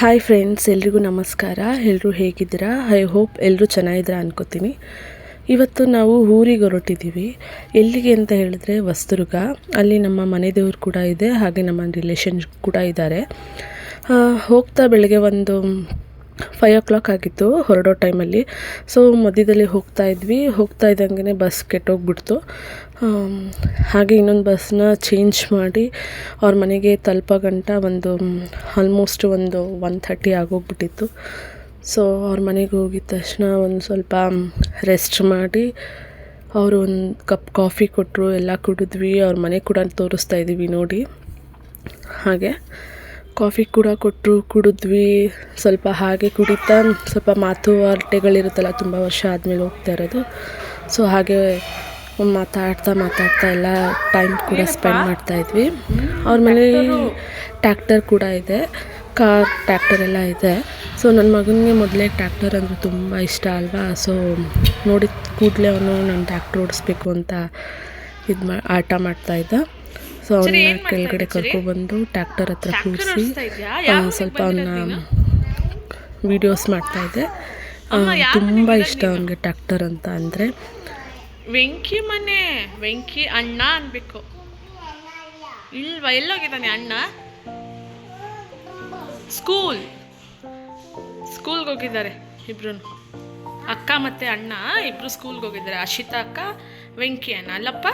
Hi friends ಎಲ್ರಿಗೂ ನಮಸ್ಕಾರ. ಎಲ್ಲರೂ ಹೇಗಿದ್ದೀರಾ? ಐ ಹೋಪ್ ಎಲ್ಲರೂ ಚೆನ್ನಾಗಿದ್ದೀರಾ ಅನ್ಕೋತೀನಿ. ಇವತ್ತು ನಾವು ಊರಿಗೆ ಹೊರಟಿದ್ದೀವಿ. ಎಲ್ಲಿಗೆ ಅಂತ ಹೇಳಿದ್ರೆ ವಸ್ತುರ್ಗ ಅಲ್ಲಿ ನಮ್ಮ ಮನೆ ದೇವರು ಕೂಡ ಇದೆ, ಹಾಗೆ ನಮ್ಮ ರಿಲೇಷನ್ ಕೂಡ ಇದ್ದಾರೆ. ಹೋಗ್ತಾ ಬೆಳಗ್ಗೆ ಒಂದು ಫೈವ್ ಓ ಕ್ಲಾಕ್ ಆಗಿತ್ತು, ಹೊರಡೋ ಟೈಮಲ್ಲಿ ಸೊ ಮಧ್ಯದಲ್ಲಿ ಹೋಗ್ತಾ ಇದ್ವಿ. ಹೋಗ್ತಾ ಇದ್ದಂಗೆ ಬಸ್ ಕೆಟ್ಟೋಗ್ಬಿಡ್ತು. ಹಾಗೆ ಇನ್ನೊಂದು ಬಸ್ನ ಚೇಂಜ್ ಮಾಡಿ ಅವ್ರ ಮನೆಗೆ ತಲುಪೋ ಗಂಟ ಒಂದು ಆಲ್ಮೋಸ್ಟ್ ಒಂದು ಒನ್ ಥರ್ಟಿ ಆಗೋಗ್ಬಿಟ್ಟಿತ್ತು. ಸೊ ಅವ್ರ ಮನೆಗೆ ಹೋಗಿದ ತಕ್ಷಣ ಒಂದು ಸ್ವಲ್ಪ ರೆಸ್ಟ್ ಮಾಡಿ ಅವರು ಒಂದು ಕಪ್ ಕಾಫಿ ಕೊಟ್ಟರು ಎಲ್ಲ ಕುಡಿದ್ವಿ. ಅವ್ರ ಮನೆ ಕೂಡ ತೋರಿಸ್ತಾ ಇದ್ದೀವಿ ನೋಡಿ. ಹಾಗೆ. ಕಾಫಿ ಕೂಡ ಕೊಟ್ಟರು ಕುಡಿದ್ವಿ. ಸ್ವಲ್ಪ ಹಾಗೆ ಕುಡಿತಾ ಸ್ವಲ್ಪ ಮಾತು ಹರಟೆಗಳಿರುತ್ತಲ್ಲ ತುಂಬ ವರ್ಷ ಆದಮೇಲೆ ಹೋಗ್ತಾ ಇರೋದು. ಸೊ ಹಾಗೆ ಮಾತಾಡ್ತಾ ಮಾತಾಡ್ತಾ ಎಲ್ಲ ಟೈಮ್ ಕೂಡ ಸ್ಪೆಂಡ್ ಮಾಡ್ತಾ ಇದ್ವಿ. ಅವ್ರ ಮನೆ ಟ್ಯಾಕ್ಟರ್ ಕೂಡ ಇದೆ. ಕಾರ್ ಟ್ಯಾಕ್ಟರ್ ಎಲ್ಲ ಇದೆ. ಸೊ ನನ್ನ ಮಗನಿಗೆ ಮೊದಲೇ ಟ್ಯಾಕ್ಟರ್ ಅಂದರೆ ತುಂಬ ಇಷ್ಟ ಅಲ್ವಾ? ಸೊ ನೋಡಿದ ಕೂಡಲೇ ಅವನು ನಾನು ಟ್ಯಾಕ್ಟರ್ ಓಡಿಸ್ಬೇಕು ಅಂತ ಇದು ಮಾ ಆಟ ಮಾಡ್ತಾಯಿದ್ದ ಸೊ ಅವನ್ನ ಕೆಳಗಡೆ ಕರ್ಕೊಬಂದು ಟ್ಯಾಕ್ಟರ್ ಹತ್ರ ಕೂರಿಸಿ ಸ್ವಲ್ಪ ಅವನ್ನ ವಿಡಿಯೋಸ್ ಮಾಡ್ತಾಯಿದ್ದೆ ತುಂಬ ಇಷ್ಟ ಅವನಿಗೆ ಟ್ಯಾಕ್ಟರ್ ಅಂತ ಅಂದರೆ. ವೆಂಕಿ ಮನೆ ವೆಂಕಿ ಅಣ್ಣ ಅನ್ಬೇಕು. ಇಲ್ವಾ? ಎಲ್ಲೋಗಿದ್ದಾನೆ ಅಣ್ಣ? ಸ್ಕೂಲ್. ಸ್ಕೂಲ್ಗೆ ಹೋಗಿದ್ದಾರೆ ಇಬ್ರು ಅಕ್ಕ ಮತ್ತೆ ಅಣ್ಣ ಇಬ್ರು ಸ್ಕೂಲ್ಗೆ ಹೋಗಿದ್ದಾರೆ. ಅಶಿತಾ ಅಕ್ಕ ವೆಂಕಿ ಅಣ್ಣ. ಅಲ್ಲಪ್ಪ?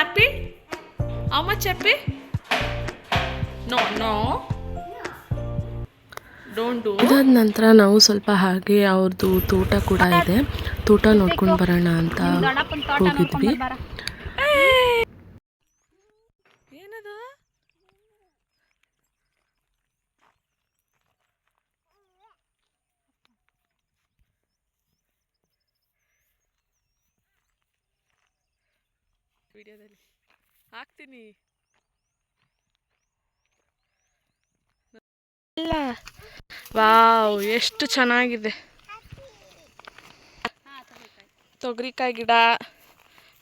ಅಮ್ಮ How much happy? No, ಇದಾದ ನಂತರ ನಾವು ಸ್ವಲ್ಪ ಹಾಗೆ ಅವ್ರದ್ದು ತೋಟ ಕೂಡ ಇದೆ. ತೋಟ ನೋಡ್ಕೊಂಡು ಬರೋಣ ಅಂತ ಹೋಗಿದ್ವಿ. ವಿಡಿಯೋದಲ್ಲಿ ಹಾಕ್ತೀನಿ. ವಾವ್ ಎಷ್ಟು ಚೆನ್ನಾಗಿದೆ. ತೊಗರಿಕಾಯಿ ಗಿಡ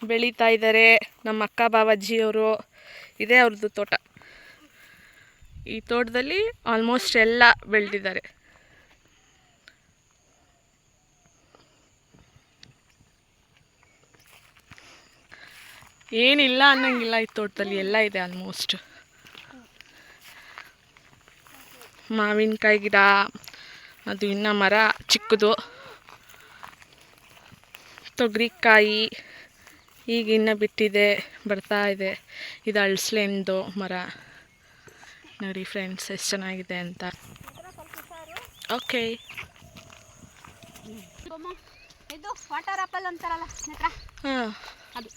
ಬೆಳೀತಾ ಇದ್ದಾರೆ ನಮ್ಮ ಅಕ್ಕ ಬಾಬಾಜಿಯವರು. ಇದೇ ಅವ್ರದ್ದು ತೋಟ. ಈ ತೋಟದಲ್ಲಿ ಆಲ್ಮೋಸ್ಟ್ ಎಲ್ಲ ಬೆಳೆದಿದ್ದಾರೆ. ಏನಿಲ್ಲ ಅನ್ನಂಗಿಲ್ಲ ಈ ತೋಟದಲ್ಲಿ ಎಲ್ಲ ಇದೆ ಆಲ್ಮೋಸ್ಟ್ ಮಾವಿನಕಾಯಿ ಗಿಡ ಅದು ಇನ್ನು ಮರ ಚಿಕ್ಕದು. ತೊಗರಿಕಾಯಿ ಈಗ ಇನ್ನು ಬಿಟ್ಟಿದೆ ಬರ್ತಾ ಇದೆ. ಇದು ಅಳಸ್ಲೆಂದು ಮರ. ನೋಡಿ ಫ್ರೆಂಡ್ಸ್ ಎಷ್ಟು ಚೆನ್ನಾಗಿದೆ ಅಂತ. ಓಕೆ ಇದು ವಾಟರ್ ಆಪಲ್ ಅಂತಾರಲ್ಲ ನೆತ್ರ ಹಾಂ. ಅದು.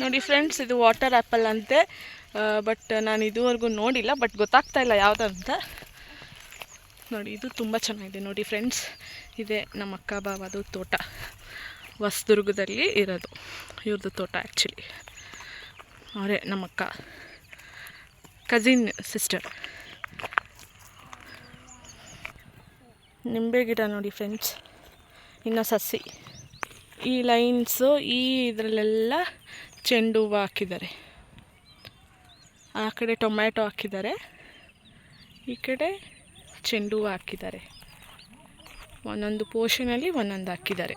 ನೋಡಿ ಫ್ರೆಂಡ್ಸ್ ಇದು ವಾಟರ್ ಆ್ಯಪಲ್ ಅಂತೆ. ಬಟ್ ನಾನು ಇದುವರೆಗೂ ನೋಡಿಲ್ಲ ಬಟ್ ಗೊತ್ತಾಗ್ತಾ ಇಲ್ಲ ಯಾವುದಂತ. ನೋಡಿ, ಇದು ತುಂಬ ಚೆನ್ನಾಗಿದೆ. ನೋಡಿ ಫ್ರೆಂಡ್ಸ್ ಇದೆ ನಮ್ಮ ಅಕ್ಕ ಬಾಬಾದು ತೋಟ. ಹೊಸದುರ್ಗದಲ್ಲಿ ಇರೋದು ಇವ್ರದ್ದು ತೋಟ ಆ್ಯಕ್ಚುಲಿ ಅವರೇ ನಮ್ಮ ಅಕ್ಕ. ಕಸಿನ್ ಸಿಸ್ಟರ್ ನಿಂಬೆ ಗಿಡ ನೋಡಿ ಫ್ರೆಂಡ್ಸ್ ಇನ್ನು ಸಸಿ. ಈ ಲೈನ್ಸು ಈ ಇದರಲ್ಲೆಲ್ಲ ಚೆಂಡು ಹೂವು ಹಾಕಿದ್ದಾರೆ. ಆ ಕಡೆ ಟೊಮ್ಯಾಟೊ ಹಾಕಿದ್ದಾರೆ. ಈ ಕಡೆ ಚೆಂಡು ಹೂವು ಹಾಕಿದ್ದಾರೆ. ಒಂದೊಂದು ಪೋಷನಲ್ಲಿ ಒಂದೊಂದು ಹಾಕಿದ್ದಾರೆ.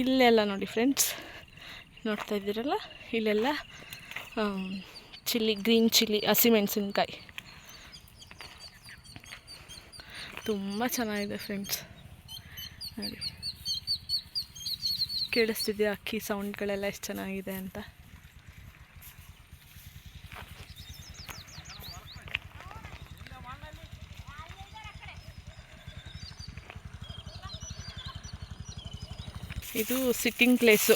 ಇಲ್ಲೆಲ್ಲ ನೋಡಿ ಫ್ರೆಂಡ್ಸ್, ನೋಡ್ತಾ ಇದ್ದೀರಲ್ಲ? ಇಲ್ಲೆಲ್ಲ ಚಿಲ್ಲಿ, ಗ್ರೀನ್ ಚಿಲ್ಲಿ ಹಸಿಮೆಣಸಿನ್ಕಾಯಿ ತುಂಬ ಚೆನ್ನಾಗಿದೆ ಫ್ರೆಂಡ್ಸ್. ನೋಡಿ. ಕೇಳಿಸ್ತಿದೆಯಾ? ಅಕ್ಕಿ ಸೌಂಡ್ಗಳೆಲ್ಲ ಎಷ್ಟು ಚೆನ್ನಾಗಿದೆ ಅಂತ? ಇದು ಸಿಟ್ಟಿಂಗ್ ಪ್ಲೇಸು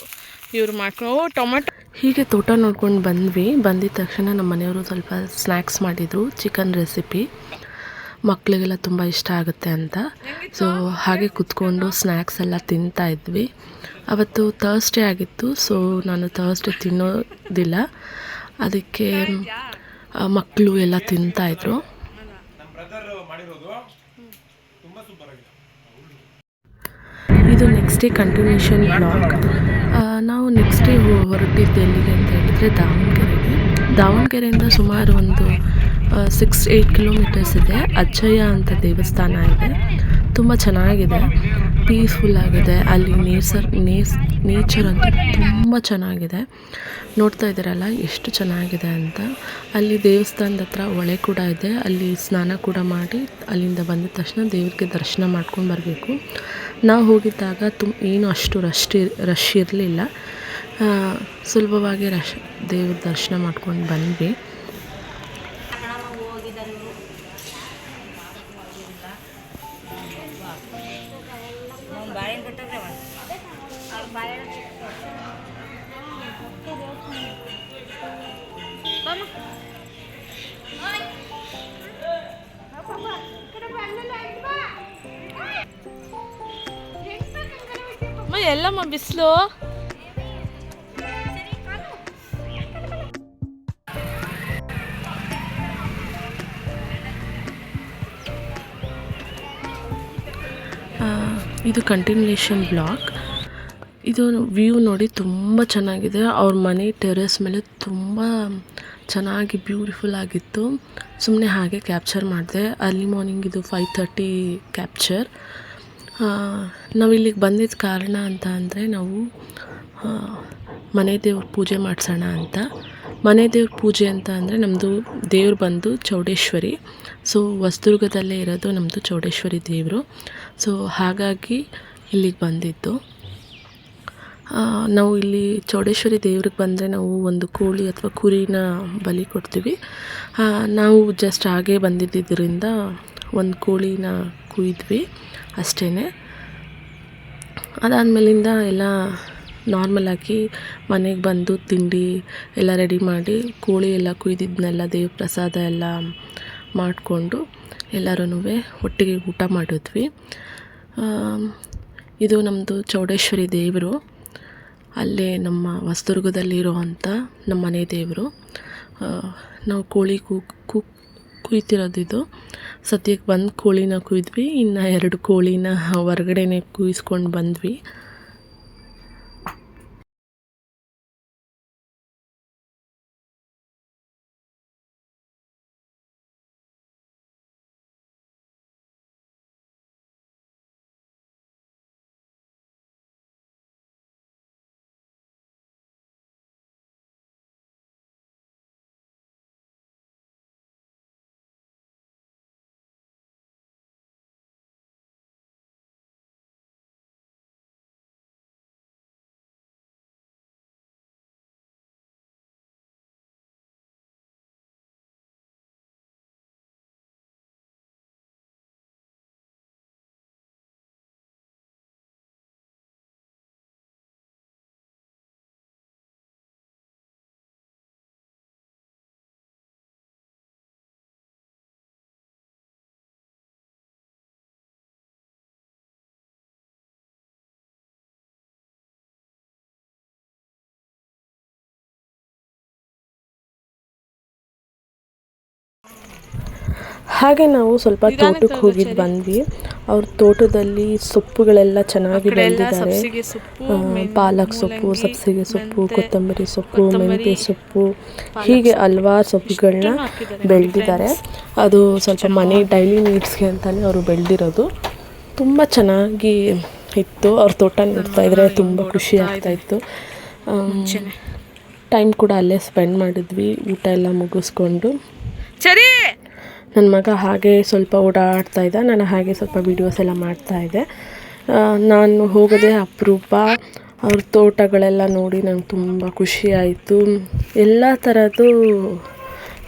ಇವ್ರು ಮಾಡ್ಕೊ ಟೊಮೆಟೊ ಹೀಗೆ ತೋಟ ನೋಡ್ಕೊಂಡು ಬಂದ್ವಿ. ಬಂದಿದ ತಕ್ಷಣ ನಮ್ಮ ಮನೆಯವರು ಸ್ವಲ್ಪ ಸ್ನ್ಯಾಕ್ಸ್ ಮಾಡಿದರು. ಚಿಕನ್ ರೆಸಿಪಿ ಮಕ್ಕಳಿಗೆಲ್ಲ ತುಂಬ ಇಷ್ಟ ಆಗುತ್ತೆ ಅಂತ. ಸೊ ಹಾಗೆ ಕುತ್ಕೊಂಡು ಸ್ನ್ಯಾಕ್ಸ್ ಎಲ್ಲ ತಿಂತಾ ಇದ್ವಿ. ಅವತ್ತು ಥರ್ಸ್ಡೇ ಆಗಿತ್ತು ಸೊ ನಾನು ಥರ್ಸ್ಡೇ ತಿನ್ನೋದಿಲ್ಲ. ಅದಕ್ಕೆ ಮಕ್ಕಳು ಎಲ್ಲ ತಿಂತಾಯಿದ್ರು ಇದು next next day continuation blog ನಾವು ನೆಕ್ಸ್ಟ್ ಡೇ ಹೊರಟಿದ್ದು ಎಲ್ಲಿಗೆ ಅಂತ ಹೇಳಿದರೆ ದಾವಣಗೆರೆಗೆ. ದಾವಣಗೆರೆಯಿಂದ ಸುಮಾರು ಒಂದು ಸಿಕ್ಸ್ ಏಯ್ಟ್ ಕಿಲೋಮೀಟರ್ಸ್ ಇದೆ. ಅಜ್ಜಯ್ಯ ಅಂತ ದೇವಸ್ಥಾನ ಇದೆ. ತುಂಬ ಚೆನ್ನಾಗಿದೆ. ಪೀಸ್ಫುಲ್ ಆಗಿದೆ. ಅಲ್ಲಿ ನೇಸರ್ ನೇಸ್ ನೇಚರ್ ಅಂತ ತುಂಬ ಚೆನ್ನಾಗಿದೆ. ನೋಡ್ತಾ ಇದ್ದೀರಲ್ಲ, ಎಷ್ಟು ಚೆನ್ನಾಗಿದೆ ಅಂತ. ಅಲ್ಲಿ ದೇವಸ್ಥಾನದ ಹತ್ರ ಹೊಳೆ ಕೂಡ ಇದೆ. ಅಲ್ಲಿ ಸ್ನಾನ ಕೂಡ ಮಾಡಿ ಅಲ್ಲಿಂದ ಬಂದ ತಕ್ಷಣ ದೇವ್ರಿಗೆ ದರ್ಶನ ಮಾಡ್ಕೊಂಡು ಬರಬೇಕು. ನಾವು ಹೋಗಿದ್ದಾಗ ತುಮ್, ಏನು ಅಷ್ಟು ರಶ್ ರಶ್ ಇರಲಿಲ್ಲ. ಸುಲಭವಾಗಿ ರಶ್, ದೇವ್ರ ದರ್ಶನ ಮಾಡ್ಕೊಂಡು ಬಂದ್ವಿ. ಎಲ್ಲಮ್ಮ ಬಿಸಿಲು? ಇದು ಕಂಟಿನ್ಯೂಷನ್ ಬ್ಲಾಕ್ ಇದು ವ್ಯೂ ನೋಡಿ ತುಂಬ ಚೆನ್ನಾಗಿದೆ. ಅವ್ರ ಮನೆ ಟೆರೆಸ್ ಮೇಲೆ ತುಂಬ ಚೆನ್ನಾಗಿ ಬ್ಯೂಟಿಫುಲ್ ಆಗಿತ್ತು. ಸುಮ್ಮನೆ ಹಾಗೆ ಕ್ಯಾಪ್ಚರ್ ಮಾಡಿದೆ. ಅರ್ಲಿ ಮಾರ್ನಿಂಗ್ ಇದು ಫೈವ್ ಥರ್ಟಿ ಕ್ಯಾಪ್ಚರ್ ನಾವು ಇಲ್ಲಿಗೆ ಬಂದಿದ್ದ ಕಾರಣ ಅಂತ ಅಂದರೆ ನಾವು ಮನೆ ದೇವ್ರ ಪೂಜೆ ಮಾಡಿಸೋಣ ಅಂತ. ಮನೆ ದೇವ್ರ ಪೂಜೆ ಅಂತ ಅಂದರೆ ನಮ್ಮದು ದೇವ್ರು ಬಂದು ಚೌಡೇಶ್ವರಿ. ಸೊ, ಹೊಸದುರ್ಗದಲ್ಲೇ ಇರೋದು ನಮ್ಮದು ಚೌಡೇಶ್ವರಿ ದೇವರು. ಸೊ, ಹಾಗಾಗಿ ಇಲ್ಲಿಗೆ ಬಂದಿದ್ದು. ನಾವು ಇಲ್ಲಿ ಚೌಡೇಶ್ವರಿ ದೇವ್ರಿಗೆ ಬಂದರೆ ನಾವು ಒಂದು ಕೋಳಿ ಅಥವಾ ಕುರಿನ ಬಲಿ ಕೊಡ್ತೀವಿ. ನಾವು ಜಸ್ಟ್ ಹಾಗೆ ಬಂದಿದ್ದರಿಂದ ಒಂದು ಕೋಳಿನ ಕುಯ್ದ್ವಿ ಅಷ್ಟೇ ಅದಾದಮೇಲಿಂದ ಎಲ್ಲ ನಾರ್ಮಲಾಗಿ ಮನೆಗೆ ಬಂದು ತಿಂಡಿ ಎಲ್ಲ ರೆಡಿ ಮಾಡಿ ಕೋಳಿ ಎಲ್ಲ ಕುಯ್ದಿದ್ದನ್ನೆಲ್ಲ ದೇವ ಪ್ರಸಾದ ಎಲ್ಲ ಮಾಡಿಕೊಂಡು ಎಲ್ಲರೂ ಒಟ್ಟಿಗೆ ಊಟ ಮಾಡಿದ್ವಿ. ಇದು ನಮ್ಮದು ಚೌಡೇಶ್ವರಿ ದೇವರು. ಅಲ್ಲೇ ನಮ್ಮ ಹೊಸದುರ್ಗದಲ್ಲಿರೋ ಅಂಥ ನಮ್ಮ ಮನೆ ದೇವರು ನಾವು ಕೋಳಿ ಕು ಕು ಕುಯ್ತಿರೋದಿದು ಸದ್ಯಕ್ಕೆ ಒಂದು ಕೋಳಿನ ಕುಯ್ದ್ವಿ ಇನ್ನು ಎರಡು ಕೋಳಿನ ಹೊರಗಡೆನೆ ಕುಯ್ಸ್ಕೊಂಡು ಬಂದ್ವಿ. ಹಾಗೆ ನಾವು ಸ್ವಲ್ಪ ತೋಟಕ್ಕೆ ಹೋಗಿದ್ದು ಬಂದ್ವಿ. ಅವ್ರ ತೋಟದಲ್ಲಿ ಸೊಪ್ಪುಗಳೆಲ್ಲ ಚೆನ್ನಾಗಿ ಬೆಳೆದಿದ್ದಾರೆ. ಪಾಲಕ್ ಸೊಪ್ಪು ಸಬ್ಸಿಗೆ ಸೊಪ್ಪು ಕೊತ್ತಂಬರಿ ಸೊಪ್ಪು ಮೆಂತ್ಯ ಸೊಪ್ಪು ಹೀಗೆ ಹಲ್ವಾರು ಸೊಪ್ಪುಗಳನ್ನ ಬೆಳೆದಿದ್ದಾರೆ. ಅದು ಸ್ವಲ್ಪ ಮನೆ ಡೈಲಿ ನೀಡ್ಸ್ಗೆ ಅಂತಲೇ ಅವರು ಬೆಳೆದಿರೋದು. ತುಂಬ ಚೆನ್ನಾಗಿ ಇತ್ತು. ಅವ್ರ ತೋಟ ನೋಡ್ತಾ ಇದ್ರೆ ತುಂಬ ಖುಷಿ ಆಗ್ತಾ ಇತ್ತು. ಟೈಮ್ ಕೂಡ ಅಲ್ಲೇ ಸ್ಪೆಂಡ್ ಮಾಡಿದ್ವಿ. ಊಟ ಎಲ್ಲ ಮುಗಿಸ್ಕೊಂಡು. ಸರಿ. ನನ್ನ ಮಗ ಹಾಗೆ ಸ್ವಲ್ಪ ಓಡಾಡ್ತಾ ಇದ್ದ. ನಾನು ಹಾಗೆ ಸ್ವಲ್ಪ ವೀಡಿಯೋಸ್ ಎಲ್ಲ ಮಾಡ್ತಾ ಇದ್ದೆ. ನಾನು ಹೋಗೋದೇ ಅಪರೂಪ ಅವ್ರ ತೋಟಗಳೆಲ್ಲ ನೋಡಿ ನಂಗೆ ತುಂಬ ಖುಷಿ ಆಯಿತು. ಎಲ್ಲ ಥರದ್ದು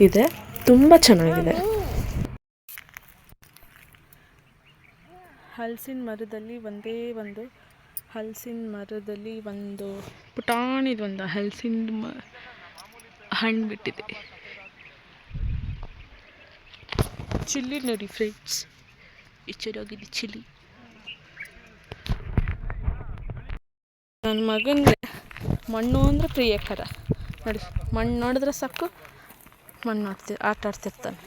ಇದೆ. ತುಂಬ ಚೆನ್ನಾಗಿದೆ. ಹಲಸಿನ ಮರದಲ್ಲಿ ಒಂದೇ ಒಂದು ಹಲಸಿನ ಮರದಲ್ಲಿ ಒಂದು ಪುಟಾಣಿದೊಂದು ಹಲಸಿನ ಮ ಹಣ್ಣು ಬಿಟ್ಟಿದೆ. ಚಿಲ್ಲಿ ನೋಡಿ ಫ್ರೆಂಡ್ಸ್ ಚೆನ್ನಾಗಿದೆ ಚಿಲ್ಲಿ ನನ್ನ ಮಗನಿಗೆ ಮಣ್ಣು ಅಂದರೆ ಪ್ರಿಯಕರ ನೋಡಿ ಮಣ್ಣು ನೋಡಿದ್ರೆ ಸಾಕು ಮಣ್ಣು ನೋಡ್ತಿ ಆಟ ಆಡ್ತಿರ್ತಾನೆ.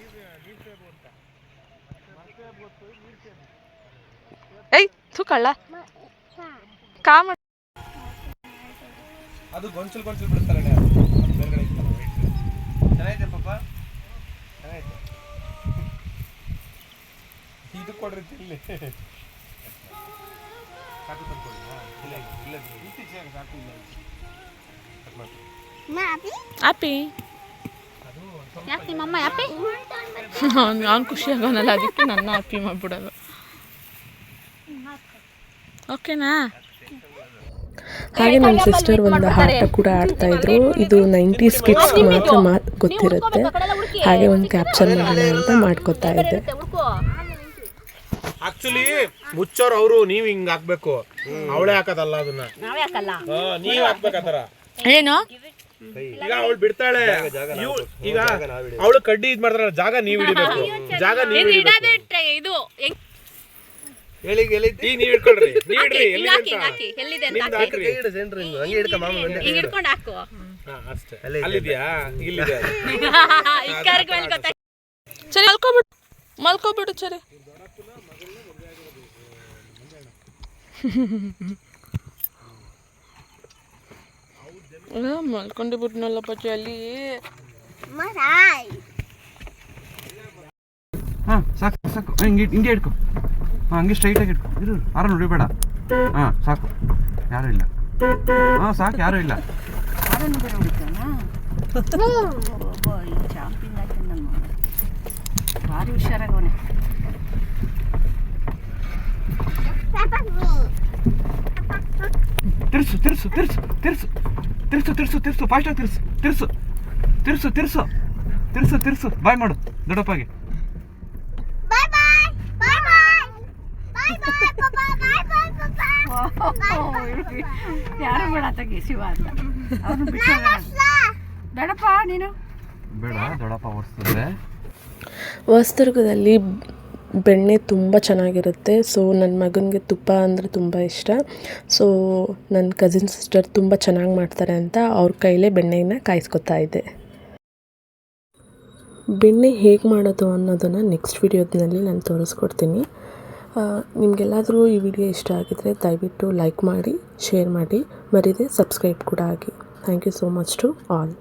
ಏಯ್ ತೂಕಳ್ಳ. ಕಾಮ ಅದು ಗೊಂಚಲು ಗೊಂಚಲು ಬಿಡ್ತಾರೆ. ಚೆನ್ನಾಗಿದೆ ಪಾಪ? ಚೆನ್ನಾಗಿದೆ. ಇದು ಕೊಡ್ರಿ ಇಲ್ಲಿ ಸಾಕು ತಂದ್ಕೊಡಿ ಇಲ್ಲ ಇಲ್ಲ ಇತ್ತೀಚೆಗೆ ಸಾಕು. ಹ್ಯಾಪಿ ಯಾಕೆ ನಿಮ್ಮಮ್ಮ ಅವ್ನು ಖುಷಿ ಆಗೋನಲ್ಲ ಅದಕ್ಕೆ ನನ್ನ ಅಪ್ಪಿ ಮಾಡಿಬಿಡೋದು. ಓಕೆನಾ? ಹಾಗೆ ನನ್ನ ಸಿಸ್ಟರ್ ಒಂದು ಹಾಟ ಕೂಡ ಆಡ್ತಾ ಇದ್ರು. ಇದು ನೈಂಟೀಸ್ ಸ್ಕಿಟ್ಸ್ ಮಾತ್ರ ಮಾ ಗೊತ್ತಿರುತ್ತೆ. ಹಾಗೆ ಒಂದು ಕ್ಯಾಪ್ಚರ್ ಮಾಡೋಣ ಅಂತ ಮಾಡ್ಕೋತಾ ಇದ್ದೆ. ಆಕ್ಚುಲಿ ಮುಚ್ಚೋರು ಅವರು ನೀವ್ ಹಿಂಗ್ ಹಾಕ್ಬೇಕು. ಅವಳೆ ಹಾಕದಲ್ಲ ಅದನ್ನ. ನಾವೇ ಹಾಕಲ್ಲ. ಹಾ, ನೀವ್ ಹಾಕ್ಬೇಕಾತರ ಏನು? ಈಗ ಅವಳು ಬಿಡ್ತಾಳೆ. ಈಗ ಅವಳು ಕಡ್ಡಿ ಇದ್ ಮಾಡ್ತಾರ ಜಾಗ ನೀವ್ ಹಿಡಿಬೇಕು. ಜಾಗ ನೀವ್ ಹಿಡಿಬೇಕು. ಇದು ಹೇಳಿ ನೀವ್ ಹಿಡ್ಕೊಳ್ರಿ. ನೀವ್ ಹಿಡ್ರಿ ಎಲ್ಲಿ ಅಂತ. ಎಲ್ಲಿದೆ ನಿಮ್ದು ಹಾಕ್ರಿ. ಹಿಂಗ್ ಹಿಡ್ಕೊಂಡು ಹಾಕು. ಹಾ, ಅಷ್ಟೇ. ಅಲ್ಲಿದ್ಯಾ? ಇಲ್ಲಿದೆ ಅದು. ಸರಿ ಮಲ್ಕೋಬಿಡು ಮಲ್ಕೋಬಿಡು ಸರಿ. ಮಲ್ಕೊಂಡೆ ಬಿಟ್ನಲ್ಲ ಪಚ್ಚು ಅಲ್ಲಿ? ಹಾಂ ಸಾಕು ಸಾಕು. ಹಿಂಗೆ ಹಿಂಗೆ ಇಟ್ಕೊ. ಹಾಂ ಹಂಗೆ ಸ್ಟ್ರೈಟಾಗಿ ಇಟ್ಕೊ. ಇರು ಯಾರು ನೋಡಿಬೇಡ. ಹಾಂ ಸಾಕು. ಯಾರು ಇಲ್ಲ. ಹಾಂ ಸಾಕು ಯಾರೂ ಇಲ್ಲ. ಭಾರಿ ಹುಷಾರಾಗವನೆ ತಿರ್ಸು ತಿರ್ಸು ತಿರ್ಸು ತಿರ್ಸು. ತಿರ್ಸು ತಿರ್ಸು ತಿರ್ಸು ಫಾಸ್ಟಾಗಿ ತಿರ್ಸು ತಿರ್ಸು. ತಿರ್ಸು ತಿರ್ಸು. ತಿರ್ಸು ತಿರ್ಸು. ಬಾಯ್ ಮಾಡು ದೊಡ್ಡಪ್ಪಗೆ. ಯಾರು ಬೇಡ ತಗಿ ಶಿವ ಅಂತ. ಅವನು ಬಿಟ್ಟು ಬೇಡಪ್ಪ ನೀನು? ಬೇಡ ದೊಡ್ಡಪ್ಪ ಹೊಸದುರ್ಗದಲ್ಲಿ ಬೆಣ್ಣೆ ತುಂಬ ಚೆನ್ನಾಗಿರುತ್ತೆ. ಸೊ ನನ್ನ ಮಗನಿಗೆ ತುಪ್ಪ ಅಂದರೆ ತುಂಬ ಇಷ್ಟ. ಸೊ ನನ್ನ ಕಸಿನ್ ಸಿಸ್ಟರ್ ತುಂಬ ಚೆನ್ನಾಗಿ ಮಾಡ್ತಾರೆ ಅಂತ ಅವ್ರ ಕೈಲೇ ಬೆಣ್ಣೆನ ಕಾಯಿಸ್ಕೊತಾ ಇದ್ದೆ ಬೆಣ್ಣೆ ಹೇಗೆ ಮಾಡೋದು ಅನ್ನೋದನ್ನು ನೆಕ್ಸ್ಟ್ ವಿಡಿಯೋದಲ್ಲಿ ನಾನು ತೋರಿಸ್ಕೊಡ್ತೀನಿ. ನಿಮಗೆಲ್ಲಾದರೂ ಈ ವಿಡಿಯೋ ಇಷ್ಟ ಆಗಿದರೆ ದಯವಿಟ್ಟು ಲೈಕ್ ಮಾಡಿ ಶೇರ್ ಮಾಡಿ. ಮರಿದೆ ಸಬ್ಸ್ಕ್ರೈಬ್ ಕೂಡ ಆಗಿ. Thank you so much to all